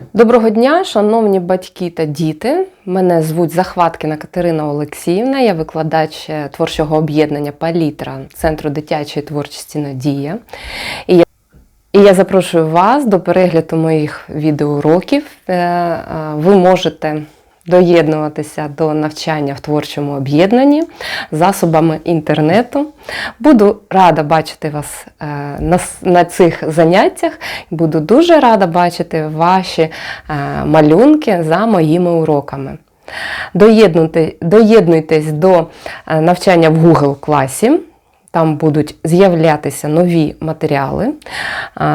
Доброго дня, шановні батьки та діти. Мене звуть Захваткіна Катерина Олексіївна, я викладач е, творчого об'єднання Палітра Центру дитячої творчості Надія. І я, і я запрошую вас до перегляду моїх відеоуроків. Е, е, Ви можете доєднуватися до навчання в творчому об'єднанні засобами інтернету. Буду рада бачити вас е, на, цих заняттях. Буду дуже рада бачити ваші е, малюнки за моїми уроками. Доєднуйтесь до е, навчання в Google класі. Там будуть з'являтися нові матеріали.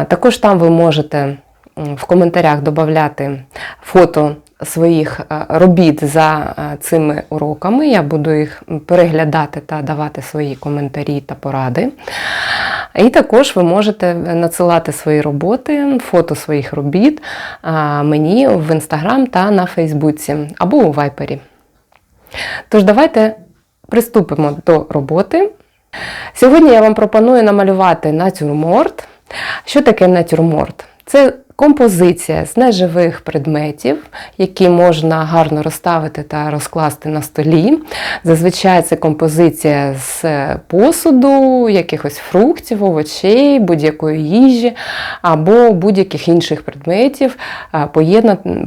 Також там ви можете в коментарях додати фото своїх е, робіт за е, цими уроками. Я буду їх переглядати та давати свої коментарі та поради. І також ви можете надсилати свої роботи, фото своїх робіт мені в інстаграм та на Фейсбуці або у Вайпері. Тож давайте приступимо до роботи. Сьогодні я вам пропоную намалювати натюрморт. Що таке натюрморт? Це композиція з неживих предметів, які можна гарно розставити та розкласти на столі. Зазвичай це композиція з посуду, якихось фруктів, овочей, будь-якої їжі або будь-яких інших предметів,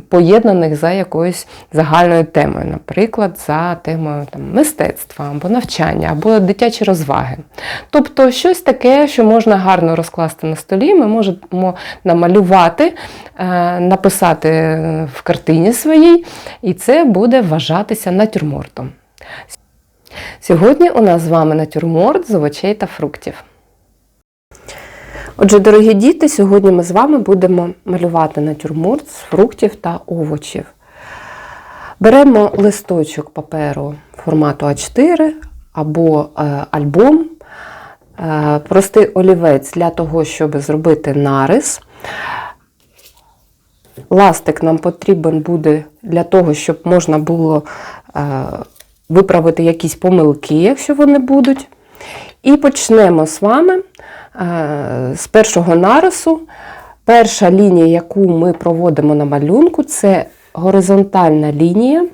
поєднаних за якоюсь загальною темою, наприклад, за темою там, мистецтва або навчання, або дитячі розваги. Тобто щось таке, що можна гарно розкласти на столі, ми можемо намалювати, е, написати в картині своїй, і це буде вважатися натюрмортом. Сьогодні у нас з вами натюрморт з овочей та фруктів. Отже, дорогі діти, сьогодні ми з вами будемо малювати натюрморт з фруктів та овочів. Беремо листочок паперу формату А4 або е, альбом, е, простий олівець для того, щоб зробити нарис. Ластик нам потрібен буде для того, щоб можна було е, виправити якісь помилки, якщо вони будуть. І почнемо з вами е, з першого нарису. Перша лінія, яку ми проводимо на малюнку, це горизонтальна лінія,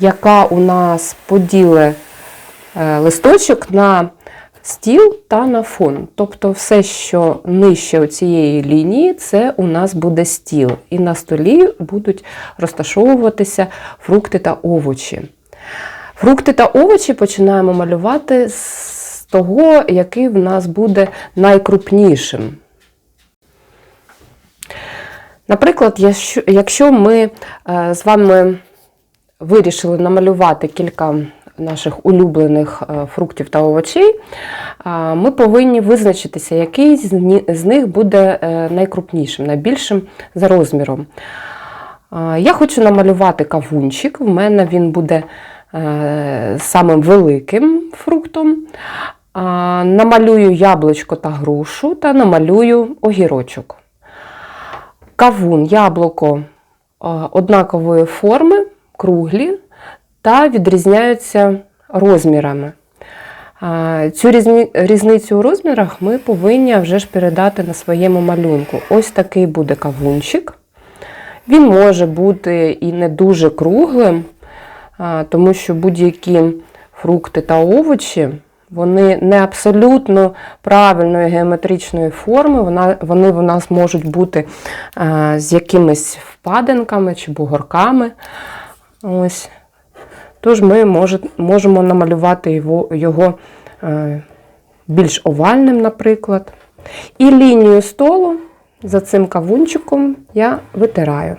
яка у нас поділить е, листочок на стіл та на фон. Тобто все, що нижче цієї лінії, це у нас буде стіл. І на столі будуть розташовуватися фрукти та овочі. Фрукти та овочі починаємо малювати з того, який в нас буде найкрупнішим. Наприклад, якщо- ми е, з вами вирішили намалювати кілька наших улюблених е, фруктів та овочей, е, ми повинні визначитися, який з них буде е, найкрупнішим, найбільшим за розміром. Я хочу намалювати кавунчик, в мене він буде самим великим фруктом. Намалюю яблучко та грушу та намалюю огірочок. Кавун, яблуко однакової форми, круглі та відрізняються розмірами. Цю різницю у розмірах ми повинні вже ж передати на своєму малюнку. Ось такий буде кавунчик. Він може бути і не дуже круглим, тому що будь-які фрукти та овочі вони не абсолютно правильної геометричної форми, вони в нас можуть бути з якимись впадинками чи бугорками. Ось. Тож ми може, можемо намалювати його, е, більш овальним, наприклад. І лінію столу за цим кавунчиком я витираю.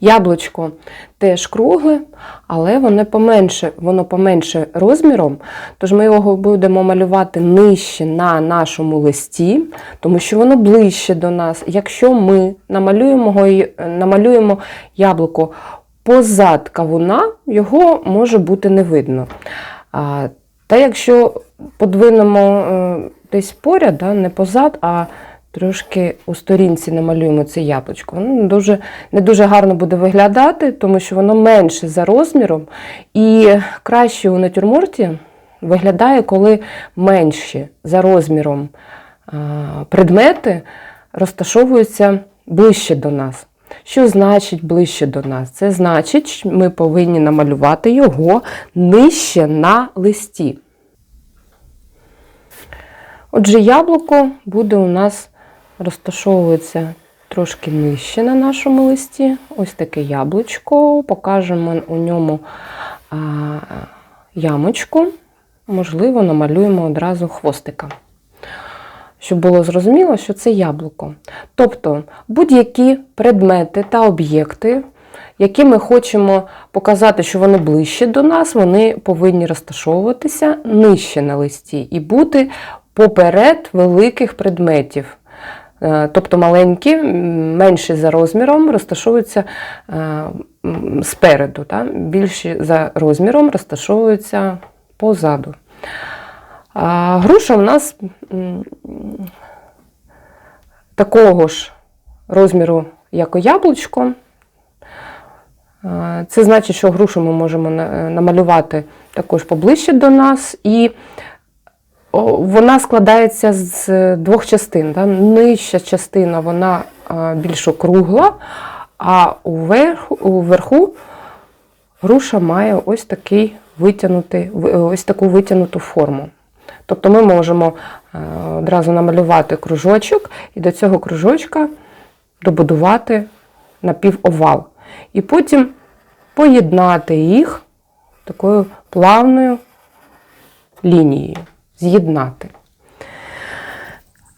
Яблучко теж кругле, але воно поменше, воно поменше розміром, тож ми його будемо малювати нижче на нашому листі, тому що воно ближче до нас. Якщо ми намалюємо, намалюємо яблуко позад кавуна, його може бути не видно. Та якщо подвинемо е, десь поряд, да, не позад, а трошки у сторінці намалюємо це яблучко, воно дуже, не дуже гарно буде виглядати, тому що воно менше за розміром. І краще у натюрморті виглядає, коли менші за розміром предмети розташовуються ближче до нас. Що значить ближче до нас? Це значить, ми повинні намалювати його нижче на листі. Отже, яблуко буде у нас розташовується трошки нижче на нашому листі. Ось таке яблучко. Покажемо у ньому ямочку. Можливо, намалюємо одразу хвостика. Щоб було зрозуміло, що це яблуко. Тобто будь-які предмети та об'єкти, які ми хочемо показати, що вони ближче до нас, вони повинні розташовуватися нижче на листі і бути поперед великих предметів. Е, Тобто маленькі, менші за розміром, розташовуються е, спереду, більші за розміром розташовуються позаду. Груша у нас такого ж розміру, як і яблучко. Е, Це значить, що грушу ми можемо намалювати також поближче до нас. І вона складається з двох частин. Да? Нижча частина вона е, більш округла, а уверху, груша має ось, такий ось таку витягнуту форму. Тобто ми можемо е, одразу намалювати кружочок і до цього кружочка добудувати напівовал. І потім поєднати їх такою плавною лінією, з'єднати.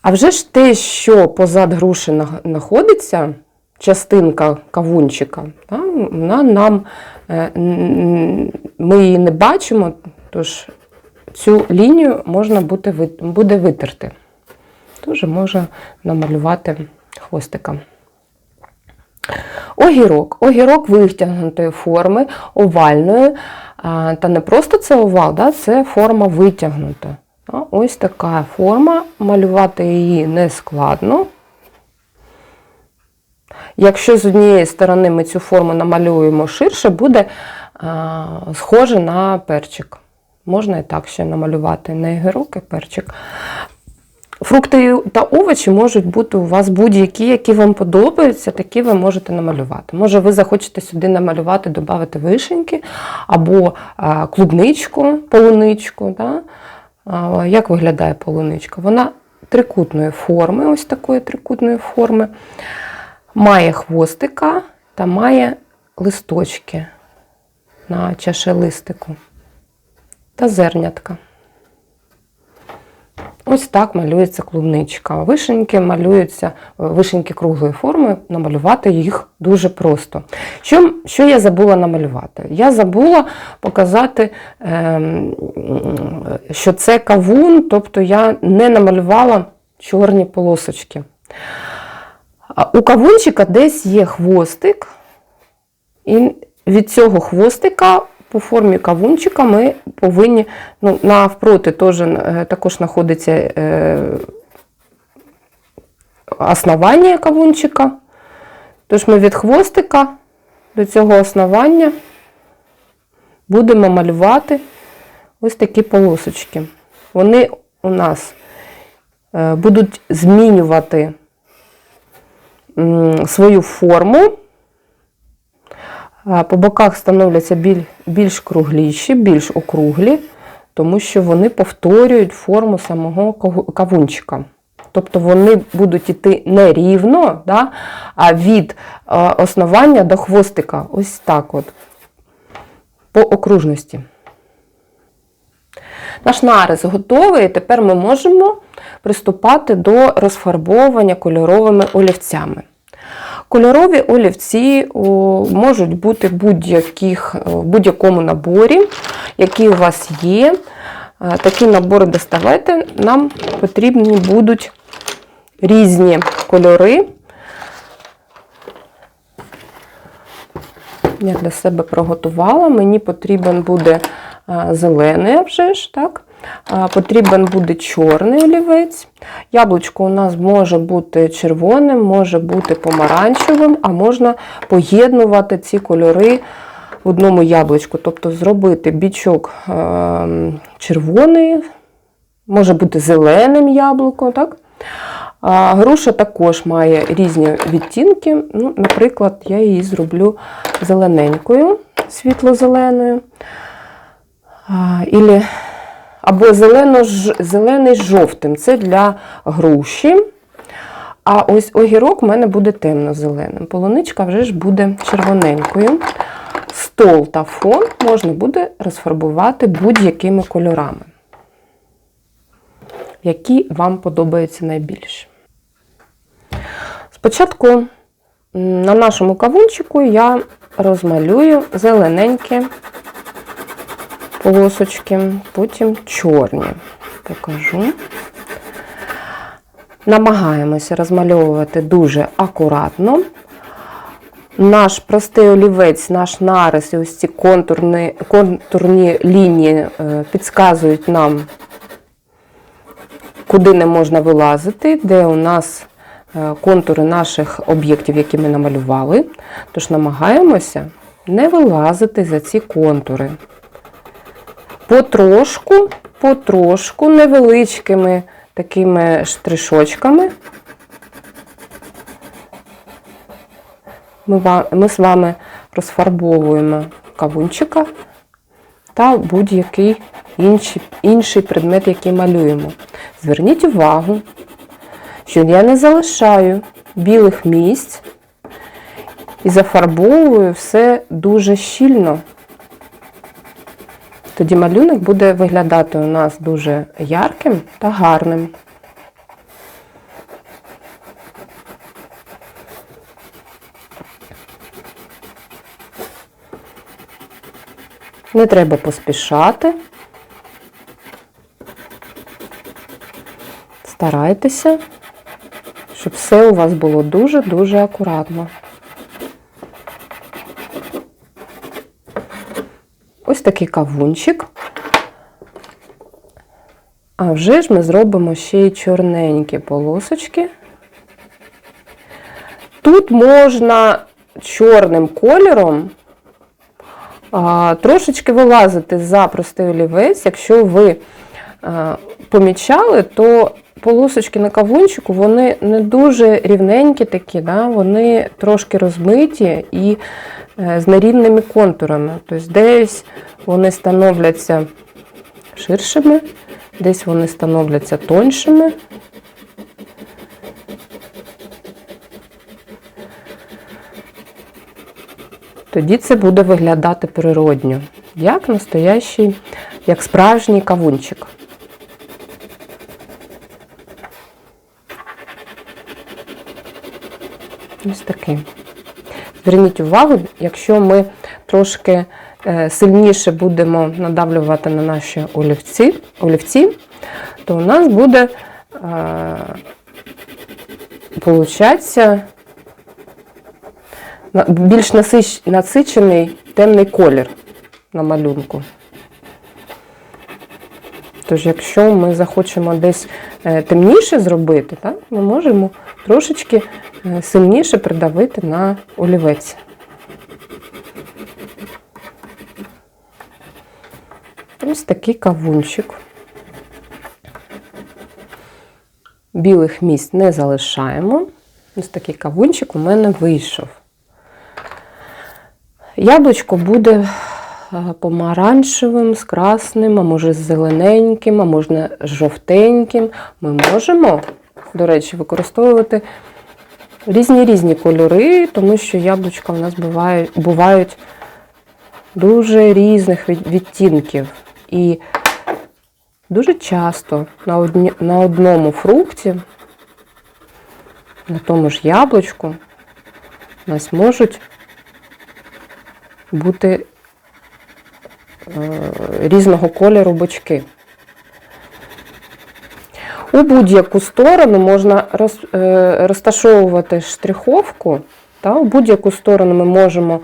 А вже ж те, що позад груші знаходиться, частинка кавунчика, вона нам, е, ми її не бачимо, тож цю лінію можна буде, витерти. Дуже можна намалювати хвостика. Огірок. Огірок витягнутої форми, овальної. Та не просто це овал, да, це форма витягнута. Ось така форма. Малювати її не складно. Якщо з однієї сторони ми цю форму намалюємо ширше, буде схоже на перчик. Можна і так ще намалювати не огірок, а перчик. Фрукти та овочі можуть бути у вас будь-які, які вам подобаються, такі ви можете намалювати. Може, ви захочете сюди намалювати, додати вишеньки або клубничку, полуничку. Да? Як виглядає полуничка? Вона трикутної форми, ось такої трикутної форми, має хвостика та має листочки на чашелистику та зернятка. Ось так малюється клубничка. Вишеньки малюються, вишеньки круглої форми, намалювати їх дуже просто. Що, що я забула намалювати? Я забула показати, ем, що це кавун, тобто я не намалювала чорні полосочки. У кавунчика десь є хвостик, і від цього хвостика по формі кавунчика ми повинні, ну, навпроти теж, е, також знаходиться е, основання кавунчика. Тож ми від хвостика до цього основання будемо малювати ось такі полосочки. Вони у нас е, будуть змінювати свою форму. По боках становляться біль- більш кругліші, більш округлі, тому що вони повторюють форму самого кавунчика. Тобто вони будуть йти не рівно, да, а від основання до хвостика. Ось так от, по окружності. Наш нарис готовий, і тепер ми можемо приступати до розфарбовування кольоровими олівцями. Кольорові олівці можуть бути е, в будь-якому наборі, який у вас є. Е, Такі набори доставайте. Нам потрібні будуть різні кольори. Я для себе приготувала. Мені потрібен буде е, зелений вже ж, так? Потрібен буде чорний олівець. Яблучко у нас може бути червоним, може бути помаранчевим, а можна поєднувати ці кольори в одному яблучку. Тобто зробити бічок червоний, може бути зеленим яблуко, так? Груша також має різні відтінки. Ну, наприклад, я її зроблю зелененькою, світло-зеленою. А, або зелено, зелений з жовтим. Це для груші. А ось огірок в мене буде темно-зеленим. Полуничка вже ж буде червоненькою. Стол та фон можна буде розфарбувати будь-якими кольорами, які вам подобаються найбільше. Спочатку на нашому кавунчику я розмалюю зелененькі полосочки, потім чорні. Покажу. Намагаємося розмальовувати дуже акуратно. Наш простий олівець, наш нарис і ось ці контурні, контурні лінії е, підказують нам, куди не можна вилазити, де у нас е, контури наших об'єктів, які ми намалювали. Тож намагаємося не вилазити за ці контури. Потрошку, потрошку, невеличкими такими штришочками. Ми, з вами розфарбовуємо кавунчика та будь-який інший, інший предмет, який малюємо. Зверніть увагу, що я не залишаю білих місць і зафарбовую все дуже щільно. Тоді малюнок буде виглядати у нас дуже ярким та гарним. Не треба поспішати. Старайтеся, щоб все у вас було дуже-дуже акуратно. Ось такий кавунчик. А вже ж ми зробимо ще й чорненькі полосочки. Тут можна чорним кольором а, трошечки вилазити за простий олівець. Якщо ви а, помічали, то полосочки на кавунчику вони не дуже рівненькі такі, да? вони трошки розмиті і з нерівними контурами. Тобто десь вони становляться ширшими, десь вони становляться тоншими. Тоді це буде виглядати природньо, як настоящий, як справжній кавунчик. Ось такий. Зверніть увагу, якщо ми трошки е, сильніше будемо надавлювати на наші олівці, олівці то у нас буде е, получатися більш насичений темний колір на малюнку. Тож, якщо ми захочемо десь е, темніше зробити, так, ми можемо трошечки сильніше придавити на олівець. Ось такий кавунчик. Білих місць не залишаємо. Ось такий кавунчик у мене вийшов. Яблучко буде е, помаранчевим, з красним, а може з зелененьким, а можна жовтеньким. Ми можемо, до речі, використовувати різні різні кольори, тому що яблучка у нас бувають, бувають дуже різних відтінків. І дуже часто на, одні, на одному фрукті, на тому ж яблучку, у нас можуть бути е, різного кольору бочки. У будь-яку сторону можна е, розташовувати штриховку, та, у будь-яку сторону ми можемо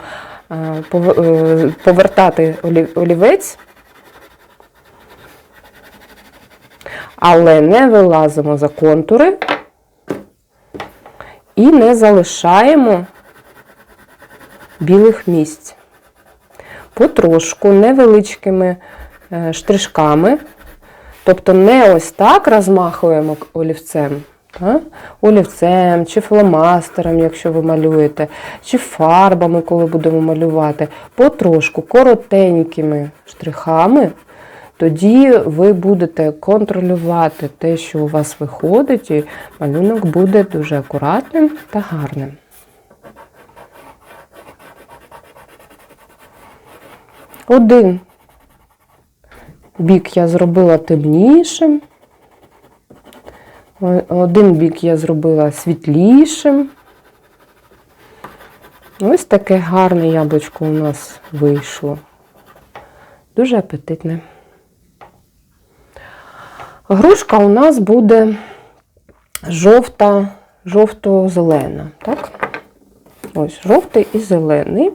е, е, повертати олі- олівець, але не вилазимо за контури і не залишаємо білих місць. Потрошку невеличкими штришками. Тобто не ось так розмахуємо олівцем, та? олівцем, чи фломастером, якщо ви малюєте, чи фарбами, коли будемо малювати, потрошку коротенькими штрихами, тоді ви будете контролювати те, що у вас виходить, і малюнок буде дуже акуратним та гарним. Один бік я зробила темнішим. Один бік я зробила світлішим. Ось таке гарне яблучко у нас вийшло. Дуже апетитне. Грушка у нас буде жовта, жовто-зелена. Так? Ось жовтий і зелений.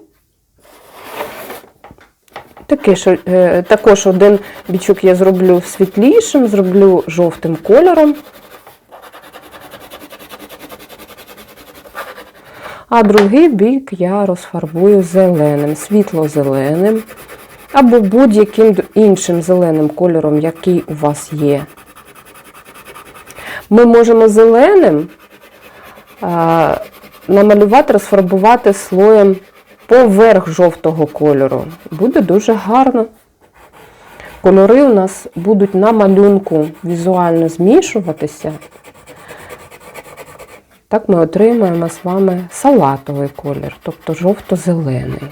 Такий, що, е, також один бічок я зроблю світлішим, зроблю жовтим кольором. А другий бік я розфарбую зеленим, світло-зеленим або будь-яким іншим зеленим кольором, який у вас є. Ми можемо зеленим а, намалювати, розфарбувати слоєм поверх жовтого кольору. Буде дуже гарно. Кольори у нас будуть на малюнку візуально змішуватися. Так ми отримаємо з вами салатовий колір, тобто жовто-зелений.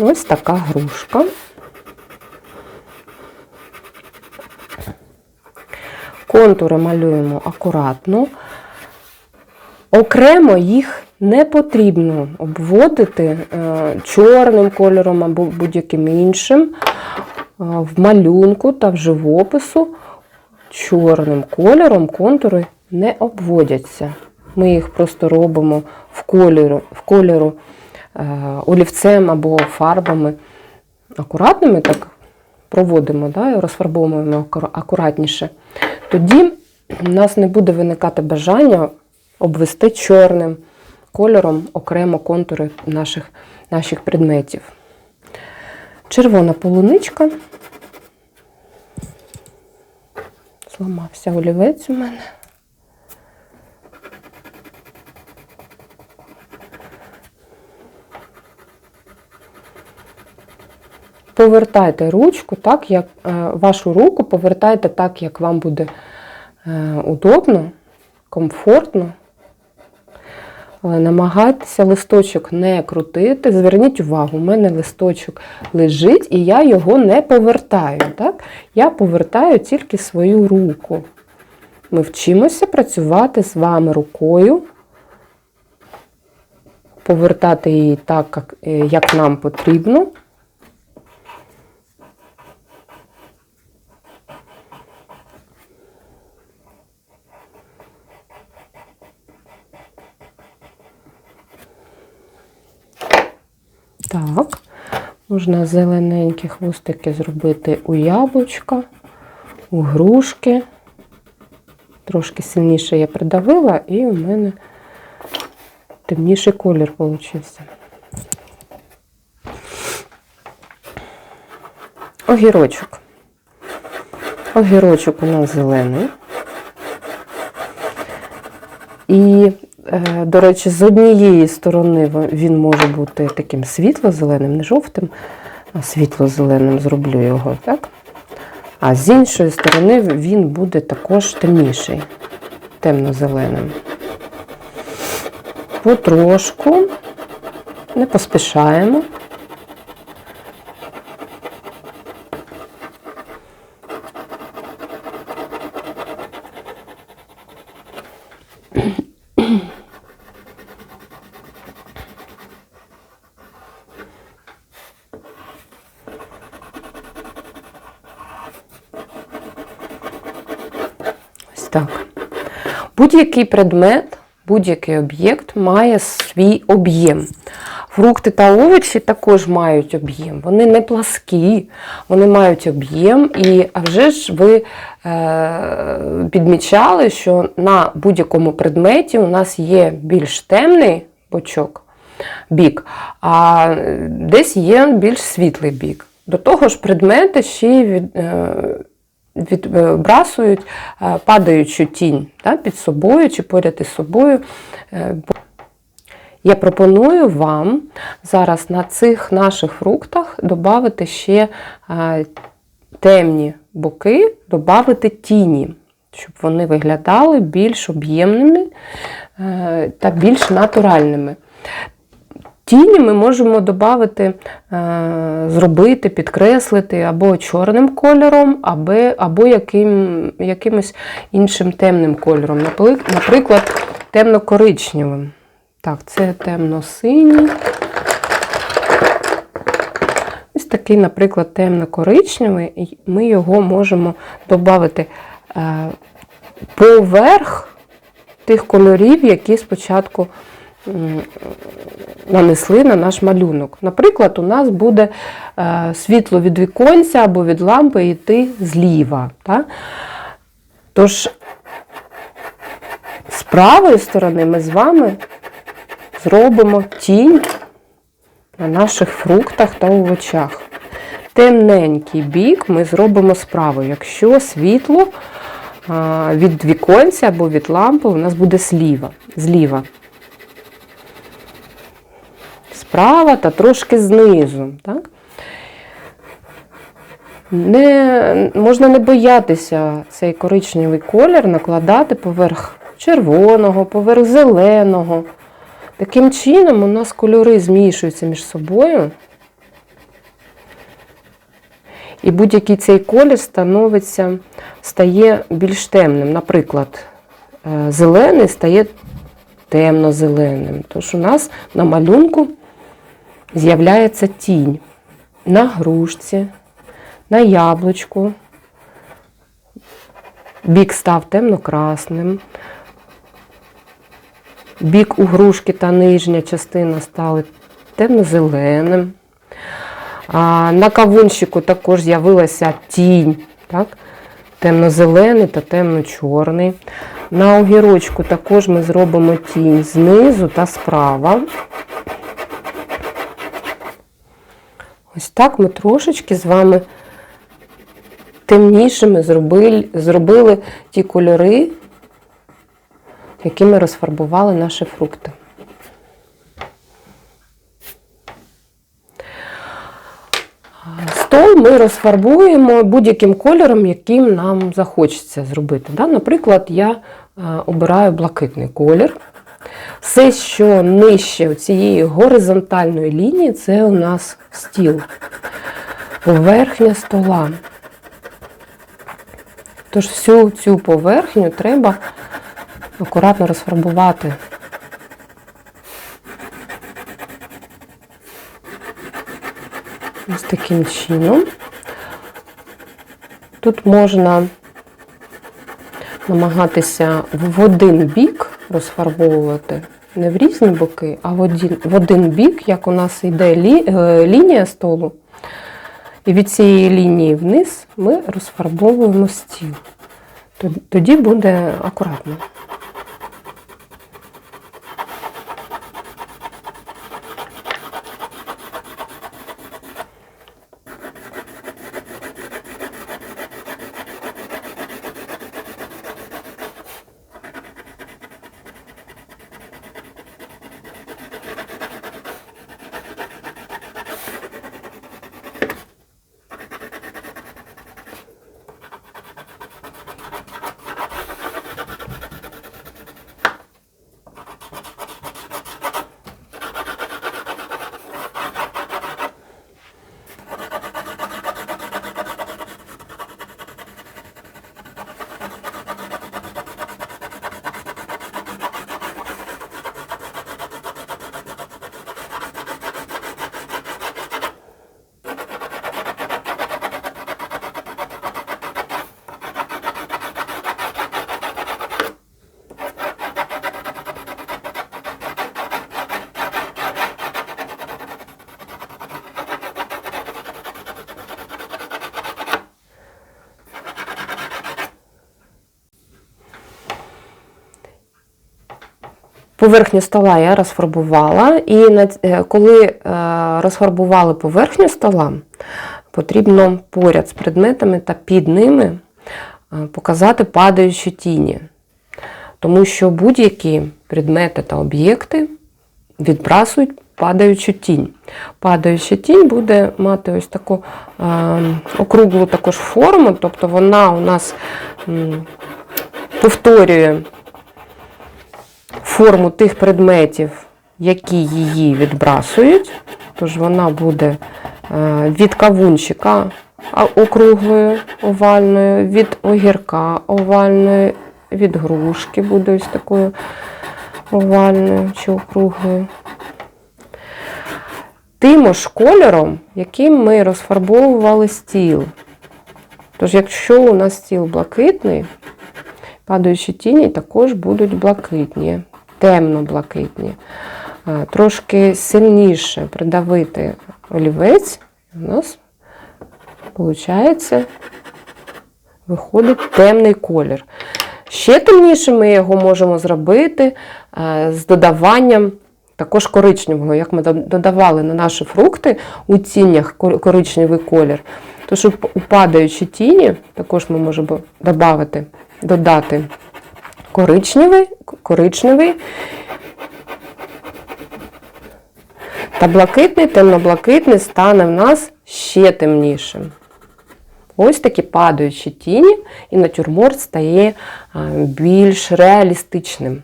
Ось така грушка. Контури малюємо акуратно. Окремо їх не потрібно обводити е, чорним кольором або будь-яким іншим. Е, В малюнку та в живопису чорним кольором контури не обводяться. Ми їх просто робимо в кольору, в кольору е, олівцем або фарбами акуратними, так проводимо, да, і розфарбовуємо акуратніше. Тоді у нас не буде виникати бажання обвести чорним кольором окремо контури наших, наших предметів. Червона полуничка. Зламався олівець у мене. Повертайте ручку так, як е, вашу руку повертайте так, як вам буде е, удобно, комфортно. Але намагайтеся листочок не крутити. Зверніть увагу, у мене листочок лежить і я його не повертаю. Так? Я повертаю тільки свою руку. Ми вчимося працювати з вами рукою, повертати її так, е, як нам потрібно. Так, можна зелененькі хвостики зробити у яблучка, у грушки. Трошки сильніше я придавила, і у мене темніший колір получився. Огірочок. Огірочок у нас зелений. І, до речі, з однієї сторони він може бути таким світло-зеленим, не жовтим, а світло-зеленим зроблю його, так? А з іншої сторони він буде також темніший, темно-зеленим. Потрошку, не поспішаємо. Так. Будь-який предмет, будь-який об'єкт має свій об'єм. Фрукти та овочі також мають об'єм. Вони не пласкі, вони мають об'єм. І а вже ж ви е, підмічали, що на будь-якому предметі у нас є більш темний бочок, бік, а десь є більш світлий бік. До того ж, предмети ще й від, е, відбрасують е, падаючу тінь да, під собою чи поряд із собою. Е, Я пропоную вам зараз на цих наших фруктах додати ще е, темні боки, додати тіні, щоб вони виглядали більш об'ємними е, та більш натуральними. Тіні ми можемо додати, е, зробити, підкреслити або чорним кольором, або, або яким, якимось іншим темним кольором, наприклад, темно-коричневим. Так, це темно-синій. Ось такий, наприклад, темно-коричневий, ми його можемо додати е, поверх тих кольорів, які спочатку нанесли на наш малюнок. Наприклад, у нас буде е, світло від віконця або від лампи йти зліва. Так? Тож, з правої сторони ми з вами зробимо тінь на наших фруктах та овочах. Темненький бік ми зробимо справа, якщо світло від віконця або від лампи у нас буде зліва. зліва. Справа та трошки знизу. Так? Не, можна не боятися цей коричневий колір накладати поверх червоного, поверх зеленого. Таким чином у нас кольори змішуються між собою. І будь-який цей колір становиться, стає більш темним. Наприклад, е, зелений стає темно-зеленим. Тож у нас на малюнку з'являється тінь на грушці, на яблучку. Бік став темно-красним. Бік у грушки та нижня частина стали темно-зеленим. На кавунщику також з'явилася тінь, так? темно-зелений та темно-чорний. На огірочку також ми зробимо тінь знизу та справа. Ось так ми трошечки з вами темнішими зробили, зробили ті кольори, якими розфарбували наші фрукти. Стол ми розфарбуємо будь-яким кольором, яким нам захочеться зробити. Наприклад, я е, обираю блакитний колір. Все, що нижче цієї горизонтальної лінії, це у нас стіл, поверхня стола. Тож всю цю поверхню треба акуратно розфарбувати. Ось таким чином. Тут можна намагатися в один бік розфарбовувати, не в різні боки, а в один, в один бік, як у нас йде лі, е, лінія столу. І від цієї лінії вниз ми розфарбовуємо стіл. Тоді буде акуратно. Поверхню стола я розфарбувала, і е, коли е, розфарбували поверхню стола, потрібно поряд з предметами та під ними е, показати падаючі тіні. Тому що будь-які предмети та об'єкти відбрасують падаючу тінь. Падаюча тінь буде мати ось таку округлу також форму, тобто вона у нас повторює форму тих предметів, які її відбрасують. Тож вона буде е, від кавунчика округлою, овальною, від огірка овальною, від грушки буде ось такою овальною чи округлою. Тим ж кольором, яким ми розфарбовували стіл. Тож, якщо у нас стіл блакитний, падаючі тіні також будуть блакитні, темно-блакитні. Е, Трошки сильніше придавити олівець, у нас виходить, виходить темний колір. Ще темніше ми його можемо зробити е, з додаванням також коричневого, як ми додавали на наші фрукти у тінях коричневий колір. То щоб у падаючі тіні також ми можемо додати коричневий, коричневий та блакитний, темно-блакитний стане в нас ще темнішим. Ось такі падаючі тіні, і натюрморт стає більш реалістичним.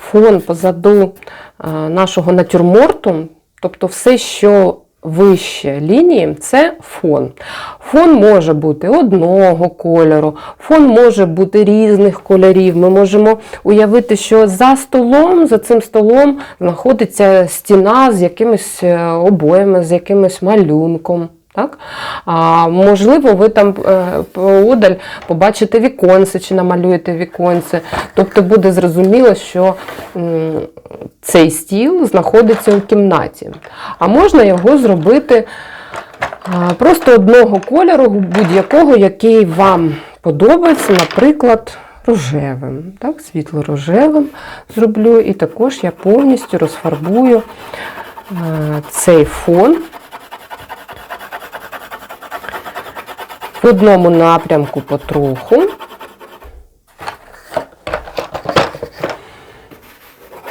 Фон позаду нашого натюрморту, тобто все, що вище лінії, це фон. Фон може бути одного кольору, фон може бути різних кольорів. Ми можемо уявити, що за столом, за цим столом знаходиться стіна з якимись е, обоями, з якимось малюнком. Так? А, можливо, ви там е, поодаль побачите віконце чи намалюєте віконце. Тобто буде зрозуміло, що цей стіл знаходиться у кімнаті. А можна його зробити просто одного кольору, будь-якого, який вам подобається, наприклад, рожевим. Так, світло-рожевим зроблю, і також я повністю розфарбую а, цей фон. В одному напрямку потроху.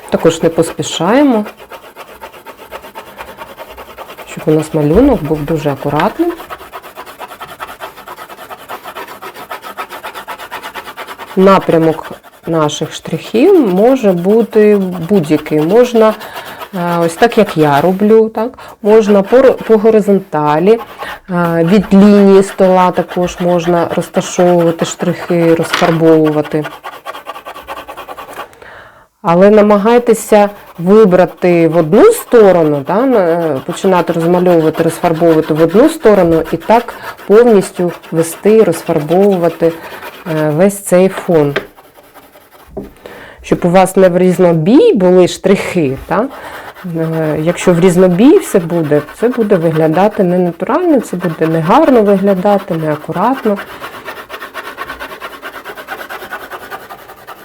Також не поспішаємо, щоб у нас малюнок був дуже акуратним. Напрямок наших штрихів може бути будь-який. Можна е, ось так, як я роблю, так? можна по, по горизонталі, від лінії стола також можна розташовувати штрихи, розфарбовувати. Але намагайтеся вибрати в одну сторону, да, починати розмальовувати, розфарбовувати в одну сторону і так повністю вести, розфарбовувати е, весь цей фон. Щоб у вас не в різнобій були штрихи. Та? Е, Якщо в різнобій все буде, це буде виглядати не натурально, це буде не гарно виглядати, не акуратно.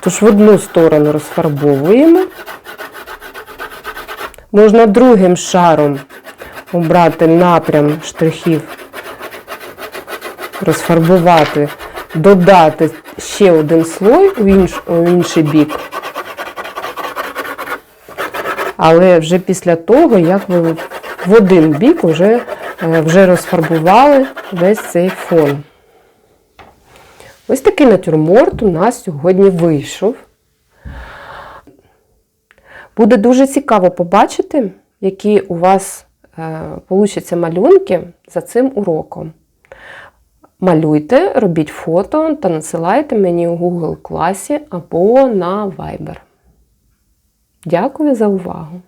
Тож в одну сторону розфарбовуємо. Можна другим шаром обрати напрям штрихів, розфарбувати, додати ще один слой у інший бік. Але вже після того, як ви в один бік вже, е, вже розфарбували весь цей фон. Ось такий натюрморт у нас сьогодні вийшов. Буде дуже цікаво побачити, які у вас е, получаться малюнки за цим уроком. Малюйте, робіть фото та надсилайте мені у Google класі або на Viber. Дякую за увагу!